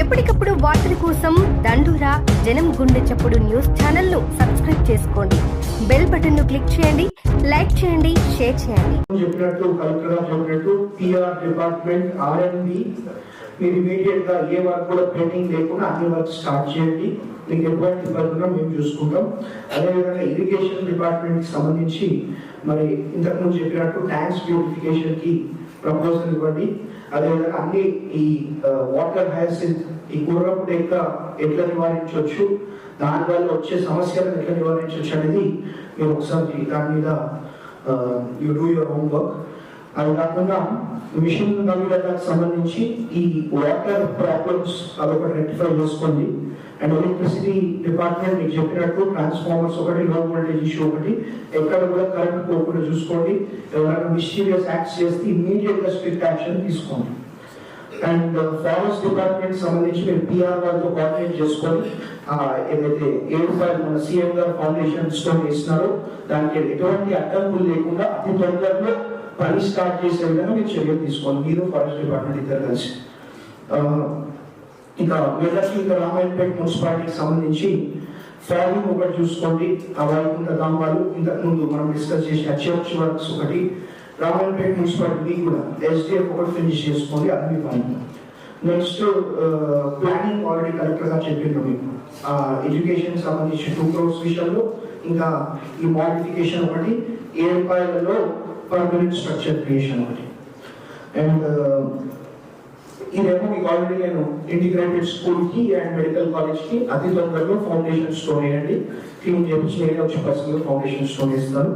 ఎప్పటికప్పుడు వార్తల కోసం దండూరా జనం గుండె చప్పుడు న్యూస్ ఛానల్ను సబ్స్క్రైబ్ చేసుకోండి. బెల్ బటన్ను క్లిక్ చేయండి లైక్ చేయండి షేర్ చేయండి. చెప్పినట్టు కలెక్టర్ చెప్పినట్టు పిఆర్ డిపార్ట్మెంట్ ఆర్ఎండి మీరు ఇమీడియట్గా ఏ వర్క్ కూడా పెండింగ్ లేకుండా అన్ని వర్క్ స్టార్ట్ చేయండి. మీకు ఎటువంటి ఇబ్బంది ఉన్నా మేము చూసుకుంటాం. అదేవిధంగా ఇరిగేషన్ డిపార్ట్మెంట్ సంబంధించి మరి ఇంతకుముందు చెప్పినట్టు ట్యాంక్స్ బ్యూటిఫికేషన్కి ప్రపోజల్ ఇవ్వండి. అదేవిధంగా అన్ని ఈ వాటర్ హైసింత్ ఈ గుర్రపుడు డెక్క ఎట్లా నివారించవచ్చు. దానివల్ల వచ్చే సమస్యలను ఎట్లా నివారించవచ్చు అనేది మీరు ఒకసారి దాని మీద you do your homework అది కాకుండా మిషన్ నవీకరణకు సంబంధించి ఈ వాటర్ ప్రాబ్లమ్స్ అదొకటి రెక్టిఫై చేసుకోండి. అండ్ ఎలక్ట్రిసిటీ డిపార్ట్మెంట్ మీకు చెప్పినట్టు ట్రాన్స్ఫార్మర్స్ ఒకటి లో వోల్టేజ్ ఇష్యూ ఒకటి ఎక్కడ కూడా కరెంట్ పోకుండా చూసుకోండి. ఎవరైనా మిస్టీరియస్ యాక్ట్స్ చేస్తే ఇమీడియట్గా స్ట్రిక్ట్ యాక్షన్ తీసుకోండి. అండ్ uh, ఫారెస్ట్ డిపార్ట్మెంట్ సంబంధించి మీరు పిఆర్ వాళ్ళతో కోఆర్డినేట్ చేసుకొని ఏదైతే ఏడు ఫైవ్ మన సీఎం గారు ఫౌండేషన్ స్టోన్ వేసినారో దానికి ఎటువంటి అడ్డంకులు లేకుండా అతి తొందరలో పని స్టార్ట్ చేసే విధంగా మీరు చర్యలు తీసుకోండి మీరు ఫారెస్ట్ డిపార్ట్మెంట్ ఇద్దరు కలిసి. ఇంకా ఇక ఇంకా రామాయణపేట మున్సిపాలిటీకి సంబంధించి ఫ్యామిలీ ఒకటి చూసుకోండి. ఆ వైకుంఠ ధామాలు ఇంతకు ముందు మనం డిస్కస్ చేసిన చర్చ్ వర్క్స్ ఒకటి రామాయణపేట మున్సిపాలిటీ కూడా ఎస్డిఎఫ్ ఒకటి ఫినిష్ చేసుకోండి. అది మీ పని నెక్స్ట్ ప్లానింగ్ ఆల్రెడీ కలెక్టర్ గారు చెప్పిండ్రు మీకు. ఎడ్యుకేషన్ సంబంధించి టూ క్రోర్స్ విషయంలో ఇంకా ఈ మోడిఫికేషన్ ఒకటి ఏడుపాయలలో పర్మనెంట్ స్ట్రక్చర్ క్రియేషన్ ఒకటి అండ్ ఇదేమో మీకు ఆల్రెడీ నేను ఇంటిగ్రేటెడ్ స్కూల్కి అండ్ మెడికల్ కాలేజ్కి అతి తొందరలో ఫౌండేషన్ స్టోన్ వేయండి క్లీన్ చేపించి నేను వచ్చి పర్సనల్ ఫౌండేషన్ స్టోన్ వేస్తాను